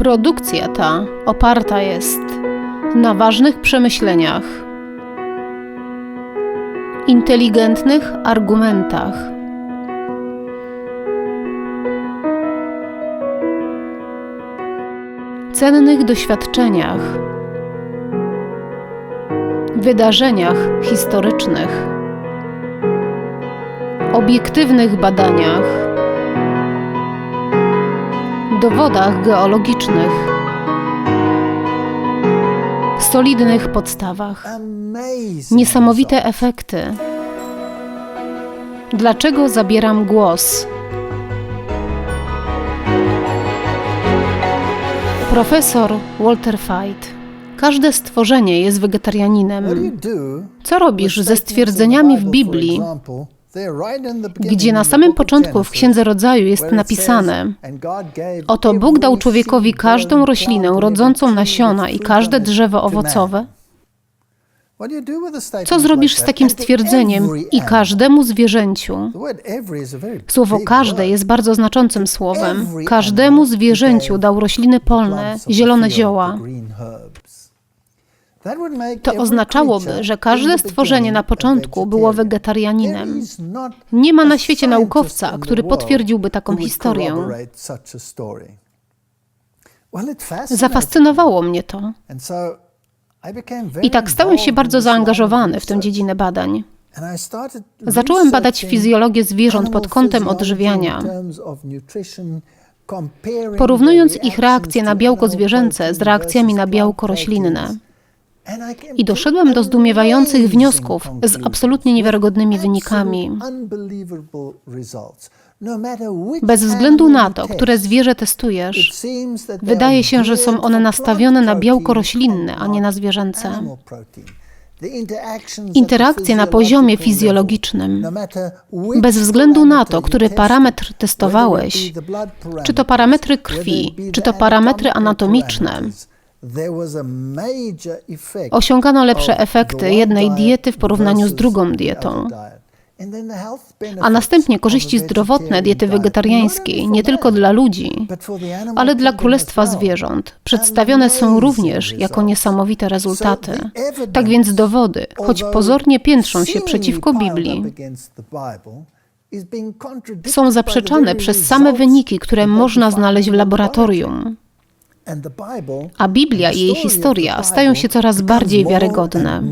Produkcja ta oparta jest na ważnych przemyśleniach, inteligentnych argumentach, cennych doświadczeniach, wydarzeniach historycznych, obiektywnych badaniach, dowodach geologicznych, solidnych podstawach. Niesamowite efekty. Dlaczego zabieram głos? Profesor Walter Fight. Każde stworzenie jest wegetarianinem. Co robisz ze stwierdzeniami w Biblii, gdzie na samym początku w Księdze Rodzaju jest napisane: Oto Bóg dał człowiekowi każdą roślinę rodzącą nasiona i każde drzewo owocowe. Co zrobisz z takim stwierdzeniem i każdemu zwierzęciu? Słowo każde jest bardzo znaczącym słowem. Każdemu zwierzęciu dał rośliny polne, zielone zioła. To oznaczałoby, że każde stworzenie na początku było wegetarianinem. Nie ma na świecie naukowca, który potwierdziłby taką historię. Zafascynowało mnie to. I tak stałem się bardzo zaangażowany w tę dziedzinę badań. Zacząłem badać fizjologię zwierząt pod kątem odżywiania, porównując ich reakcje na białko zwierzęce z reakcjami na białko roślinne. I doszedłem do zdumiewających wniosków z absolutnie niewiarygodnymi wynikami. Bez względu na to, które zwierzę testujesz, wydaje się, że są one nastawione na białko roślinne, a nie na zwierzęce. Interakcje na poziomie fizjologicznym, bez względu na to, który parametr testowałeś, czy to parametry krwi, czy to parametry anatomiczne, osiągano lepsze efekty jednej diety w porównaniu z drugą dietą. A następnie korzyści zdrowotne diety wegetariańskiej, nie tylko dla ludzi, ale dla królestwa zwierząt, przedstawione są również jako niesamowite rezultaty. Tak więc dowody, choć pozornie piętrzą się przeciwko Biblii, są zaprzeczane przez same wyniki, które można znaleźć w laboratorium. A Biblia i jej historia stają się coraz bardziej wiarygodne.